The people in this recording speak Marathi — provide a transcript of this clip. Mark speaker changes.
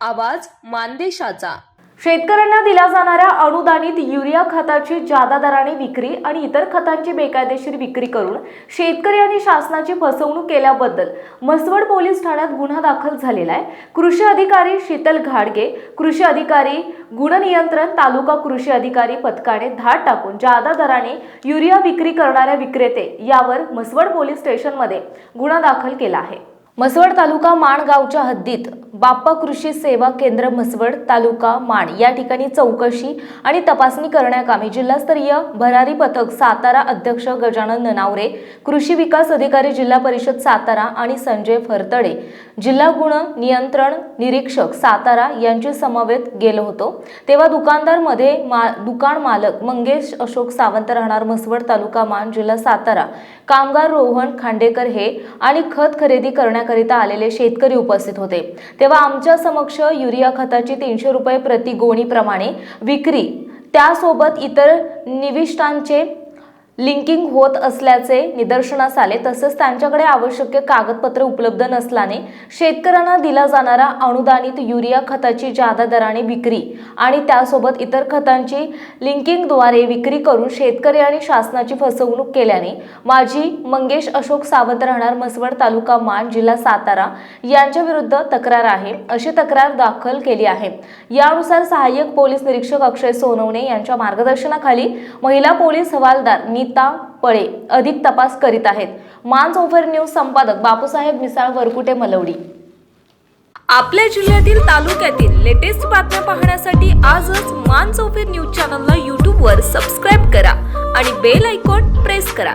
Speaker 1: आवाज मानदेशाचा.
Speaker 2: शेतकऱ्यांना दिल्या जाणाऱ्या अनुदानित युरिया खताची जादा दराने विक्री आणि इतर खतांची बेकायदेशीर विक्री करून शेतकरी आणि शासनाची फसवणूक केल्याबद्दल म्हसवड पोलीस ठाण्यात गुन्हा दाखल झालेला आहे. कृषी अधिकारी शीतल घाडगे कृषी अधिकारी गुणनियंत्रण तालुका कृषी अधिकारी पथकाने धाड टाकून जादा दराने युरिया विक्री करणाऱ्या विक्रेते यावर म्हसवड पोलीस स्टेशनमध्ये गुन्हा दाखल केला आहे. म्हसवड तालुका माण गावच्या हद्दीत बाप्पा कृषी सेवा केंद्र म्हसवड तालुका माण या ठिकाणी चौकशी आणि तपासणी करण्याकामी जिल्हास्तरीय भरारी पथक सातारा अध्यक्ष गजानन ननावरे कृषी विकास अधिकारी जिल्हा परिषद सातारा आणि संजय फरतडे जिल्हा गुण नियंत्रण निरीक्षक सातारा यांची समवेत गेलो होतो. तेव्हा दुकानदारमध्ये मा दुकान मालक मंगेश अशोक सावंत राहणार म्हसवड तालुका मान जिल्हा सातारा कामगार रोहन खांडेकर हे आणि खत खरेदी करण्याकरिता आलेले शेतकरी उपस्थित होते. तेव्हा आमच्या समक्ष युरिया खताची तीनशे रुपये प्रति गोणीप्रमाणे विक्री त्यासोबत इतर निविष्टांचे लिंकिंग होत असल्याचे निदर्शनास आले. तसंच त्यांच्याकडे आवश्यक कागदपत्रे उपलब्ध नसल्याने शेतकऱ्यांना दिला जाणारा अनुदानित युरिया खताची जादा दराने विक्री आणि त्यासोबत इतर खतांची लिंकिंगद्वारे विक्री करून शेतकरी आणि शासनाची फसवणूक केल्याने माजी मंगेश अशोक सावंत राहणार म्हसवड तालुका मान जिल्हा सातारा यांच्या विरुद्ध तक्रार आहे. अशी तक्रार दाखल केली आहे. यानुसार सहाय्यक पोलीस निरीक्षक अक्षय सोनवणे यांच्या मार्गदर्शनाखाली महिला पोलीस हवालदार नीत पळे अधिक तपास करीत आहेत. मान ओव्हर न्यूज संपादक बापूसाहेब मिसाळ वरकुटे मलवडी.
Speaker 1: आपल्या जिल्ह्यातील तालुक्यातील लेटेस्ट बातम्या पाहण्यासाठी आजच मान चौफेर न्यूज चॅनलला यूट्यूबवर सबस्क्राईब करा आणि बेल आयकॉन प्रेस करा.